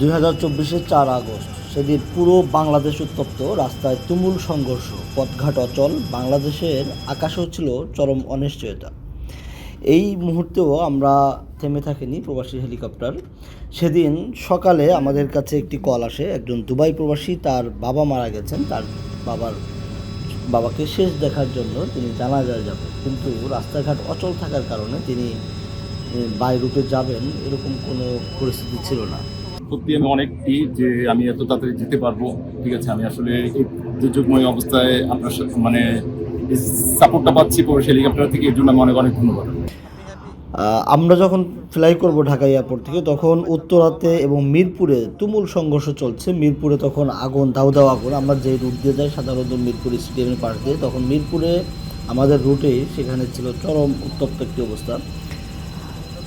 দুই হাজার চার আগস্ট সেদিন পুরো বাংলাদেশ উত্তপ্ত, রাস্তায় তুমুল সংঘর্ষ, পথঘাট অচল, বাংলাদেশের আকাশেও ছিল চরম অনিশ্চয়তা। এই মুহূর্তেও আমরা থেমে থাকিনি প্রবাসী হেলিকপ্টার। সেদিন সকালে আমাদের কাছে একটি কল আসে, একজন দুবাই প্রবাসী তার বাবা মারা গেছেন, তার বাবার বাবাকে শেষ দেখার জন্য তিনি জানাজায় যাবেন, কিন্তু রাস্তাঘাট অচল থাকার কারণে তিনি বাই রুটে যাবেন এরকম কোনো পরিস্থিতি ছিল না। সত্যি আমি অনেকটি যে আমি এত তাড়াতাড়ি যেতে পারব, ঠিক আছে? আমি আসলে দুর্যোগময় অবস্থায় আপনার মানে সাপোর্টটা পাচ্ছি প্রবাসী হেলিকপ্টার থেকে, এর জন্য আমি অনেক অনেক ধন্যবাদ। আমরা যখন ফ্লাই করব ঢাকা এয়ারপোর্ট থেকে, তখন উত্তরাতে এবং মিরপুরে তুমুল সংঘর্ষ চলছে। মিরপুরে তখন আগুন দাউ দাউ আগুন। আমরা যে রুট দিয়ে যাই, সাধারণত মিরপুর স্টেডিয়ামের পাশ দিয়ে। তখন মিরপুরে আমাদের রুটে সেখানে ছিল চরম উত্তপ্ত একটি অবস্থা।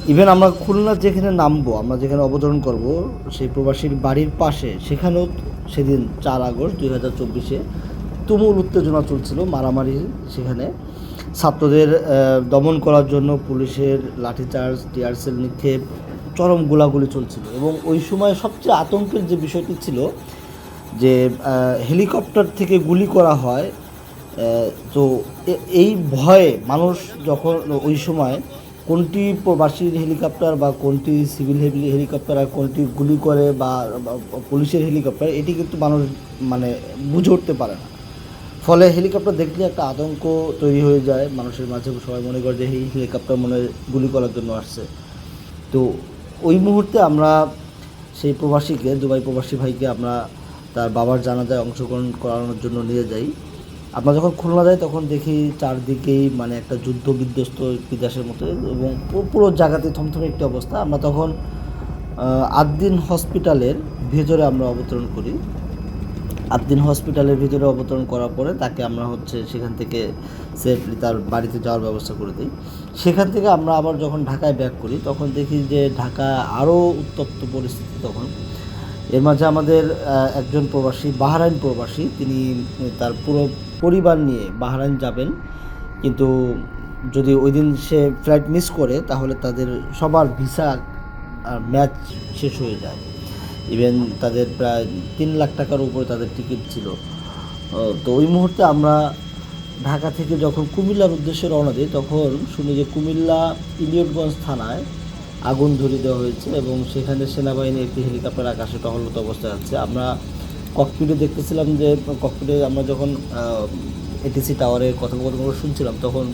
ইভেন আমরা খুলনা যেখানে নামবো, আমরা যেখানে অবতরণ করব, সেই প্রবাসীর বাড়ির পাশে, সেখানেও সেদিন চার আগস্ট দুই হাজার চব্বিশে তুমুল উত্তেজনা চলছিল মারামারি সেখানে। ছাত্রদের দমন করার জন্য পুলিশের লাঠিচার্জ টিয়ারসেল নিক্ষেপ, চরম গোলাগুলি চলছিল এবং ওই সময় সবচেয়ে আতঙ্কের যে বিষয়টি ছিল যে হেলিকপ্টার থেকে গুলি করা হয় তো এই ভয়ে মানুষ যখন ওই সময় কোনটি প্রবাসীর হেলিকপ্টার বা কোনটি সিভিল হেলি- হেলিকপ্টার আর কোনটি গুলি করে বা পুলিশের হেলিকপ্টার, এটি কিন্তু মানুষ মানে বুঝে উঠতে পারে না। ফলে হেলিকপ্টার দেখলে একটা আতঙ্ক তৈরি হয়ে যায়, মানুষের মাঝে সবাই মনে করে যে এই হেলিকপ্টার মনে গুলি করার জন্য আসছে। তো ওই মুহূর্তে আমরা সেই প্রবাসীকে, দুবাই প্রবাসী ভাইকে আমরা তার বাবার জানাজায় অংশগ্রহণ করানোর জন্য নিয়ে যাই। আমরা যখন খুলনা যাই তখন দেখি চারদিকেই মানে একটা যুদ্ধ বিধ্বস্ত বিদেশের মতো, এবং পুরো জায়গাতে থমথমে একটি অবস্থা। আমরা তখন আদ্দিন হসপিটালের ভেতরে আমরা অবতরণ করি। আদ্দিন হসপিটালের ভিতরে অবতরণ করার পরে তাকে আমরা হচ্ছে সেখান থেকে সেফলি তার বাড়িতে যাওয়ার ব্যবস্থা করে দিই। সেখান থেকে আমরা আবার যখন ঢাকায় ব্যাক করি, তখন দেখি যে ঢাকা আরও উত্তপ্ত পরিস্থিতি তখন। এর মাঝে আমাদের একজন প্রবাসী, বাহারাইন প্রবাসী, তিনি তার পুরো পরিবার নিয়ে বাহারাইন যাবেন। কিন্তু যদি ওই দিন সে ফ্লাইট মিস করে, তাহলে তাদের সবার ভিসা আর ম্যাচ শেষ হয়ে যায়। ইভেন তাদের প্রায় তিন লাখ টাকার উপরে তাদের টিকিট ছিল। তো ওই মুহূর্তে আমরা ঢাকা থেকে যখন কুমিল্লার উদ্দেশ্যে রওনা দিই, তখন শুনি যে কুমিল্লা ইলিয়টগঞ্জ থানায় আগুন ধরিয়ে দেওয়া হয়েছে এবং সেখানে সেনাবাহিনী একটি হেলিকপ্টার আকাশে টহলত অবস্থায় আছে। আমরা ককপিটে দেখতেছিলাম যে ককপিটে আমরা যখন এটিসি টাওয়ারে কথোপকথনগুলো শুনছিলাম, তখন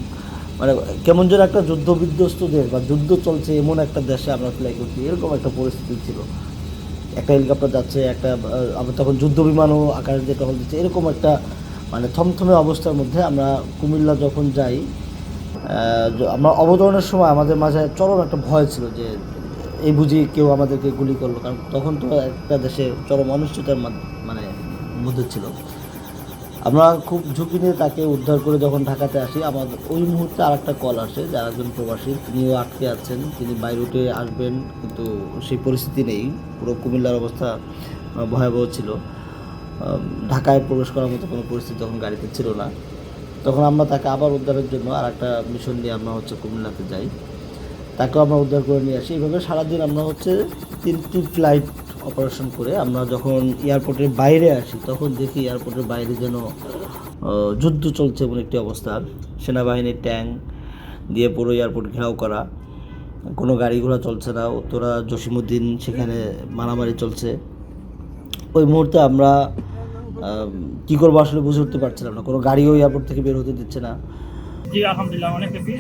মানে কেমন যেন একটা যুদ্ধ বিধ্বস্ত দেশ বা যুদ্ধ চলছে এমন একটা দেশে আমরা ফ্লাই করছি, এরকম একটা পরিস্থিতি ছিল। একটা হেলিকপ্টার যাচ্ছে, একটা আবার তখন যুদ্ধ বিমানও আকাশ দিয়ে টহল দিচ্ছে এরকম একটা মানে থমথমে অবস্থার মধ্যে আমরা কুমিল্লা যখন যাই আমরা অবতরণের সময় আমাদের মাঝে চরম একটা ভয় ছিল যে এই বুঝি কেউ আমাদেরকে গুলি করল, কারণ তখন তো একটা দেশে চরম অনিশ্চয়তার মানে মধ্যে ছিল। আমরা খুব ঝুঁকি নিয়ে তাকে উদ্ধার করে যখন ঢাকাতে আসি আমাদের ওই মুহূর্তে আর একটা কল আসে যার একজন প্রবাসী, তিনিও আটকে আছেন, তিনি বাই রুটে আসবেন, কিন্তু সেই পরিস্থিতি নেই। পুরো কুমিল্লার অবস্থা ভয়াবহ ছিল। ঢাকায় প্রবেশ করার মতো কোনো পরিস্থিতি তখন গাড়িতে ছিল না। তখন আমরা তাকে আবার উদ্ধারের জন্য আর একটা মিশন নিয়ে আমরা হচ্ছে কুমিল্লাতে যাই। তাকেও আমরা উদ্ধার করে নিয়ে আসি। এইভাবে সারাদিন আমরা হচ্ছে তিনটি ফ্লাইট অপারেশন করে আমরা যখন এয়ারপোর্টের বাইরে আসি, তখন দেখি এয়ারপোর্টের বাইরে যেন যুদ্ধ চলছে এমন একটি অবস্থা। সেনাবাহিনীর ট্যাঙ্ক দিয়ে পুরো এয়ারপোর্ট ঘেরাও করা। কোনো গাড়ি ঘোড়া চলছে না। উত্তরা জসিমুদ্দিন সেখানে মারামারি চলছে। ওই মুহূর্তে আমরা কী করব আসলে বুঝে উঠতে পারছিলাম না। কোনো গাড়িও এয়ারপোর্ট থেকে বের হতে দিচ্ছে না। জি আলহামদুলিল্লাহ অনেক হ্যাপি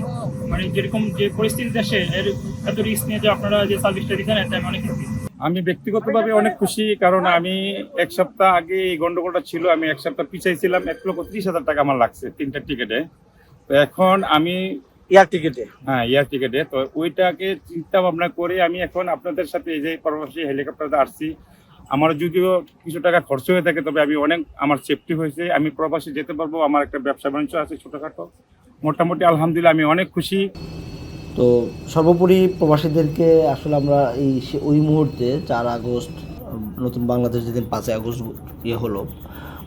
মানে যেরকম যে পরিস্থিতি দেশে এর এত রিস্ক নিয়ে যে আপনারা যে সার্ভিসটা দিচ্ছেন এটা আমি অনেক হ্যাপি আমি ব্যক্তিগতভাবে অনেক খুশি কারণ আমি এক সপ্তাহ আগে এই গন্ডগোলটা ছিল আমি এক সপ্তাহ পিছাইছিলাম এক লক্ষ ত্রিশ হাজার টাকা আমার লাগছে তিনটা টিকিটে তো এখন আমি এয়ার টিকিটে হ্যাঁ এয়ার টিকিটে তো ওইটাকে চিন্তা ভাবনা করে আমি এখন আপনাদের সাথে এই যে পরবাসী হেলিকপ্টারতে আসছি। আমার যদিও কিছু টাকা খরচ হয়ে থাকে তবে আমি অনেক আমার সেফটি হয়েছে। আমি প্রবাসী যেতে পারব আমার একটা ব্যবসা বাণিজ্য আছে ছোটোখাটো। মোটামুটি আলহামদুলিল্লাহ আমি অনেক খুশি। তো সর্বোপরি প্রবাসীদেরকে আসলে আমরা এই ওই মুহূর্তে চার আগস্ট, নতুন বাংলাদেশ যেদিন পাঁচই আগস্ট ইয়ে হলো,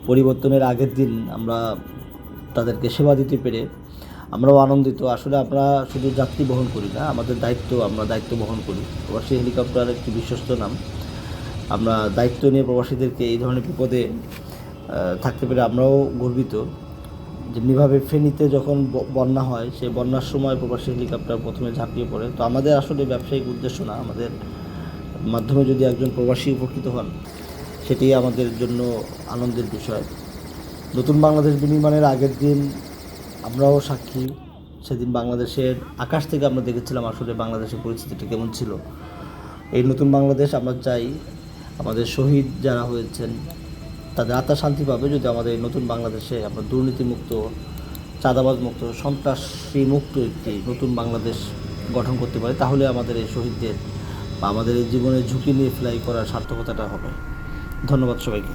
পরিবর্তনের আগের দিন আমরা তাদেরকে সেবা দিতে পেরে আমরাও আনন্দিত। আসলে আমরা শুধু যাত্রী বহন করি না, আমাদের দায়িত্ব, আমরা দায়িত্ব বহন করি। প্রবাসী হেলিকপ্টার একটি বিশ্বস্ত নাম। আমরা দায়িত্ব নিয়ে প্রবাসীদেরকে এই ধরনের বিপদে থাকতে পেরে আমরাও গর্বিত। যেমনিভাবে ফেনীতে যখন বন্যা হয়, সেই বন্যার সময় প্রবাসী হেলিকপ্টার প্রথমে ঝাঁপিয়ে পড়ে। তো আমাদের আসলে ব্যবসায়িক উদ্দেশ্য না, আমাদের মাধ্যমে যদি একজন প্রবাসী উপকৃত হন, সেটি আমাদের জন্য আনন্দের বিষয়। নতুন বাংলাদেশ বিনির্মাণের আগের দিন আমরাও সাক্ষী। সেদিন বাংলাদেশের আকাশ থেকে আমরা দেখেছিলাম আসলে বাংলাদেশের পরিস্থিতিটা কেমন ছিল। এই নতুন বাংলাদেশ আমরা চাই আমাদের শহীদ যারা হয়েছেন তাদের আত্মা শান্তি পাবে যদি আমাদের নতুন বাংলাদেশে আমরা দুর্নীতিমুক্ত চাঁদাবাজ মুক্ত সন্ত্রাসী মুক্ত একটি নতুন বাংলাদেশ গঠন করতে পারে, তাহলে আমাদের এই শহীদদের বা আমাদের এই জীবনের ঝুঁকি নিয়ে ফ্লাই করার সার্থকতাটা হবে। ধন্যবাদ সবাইকে।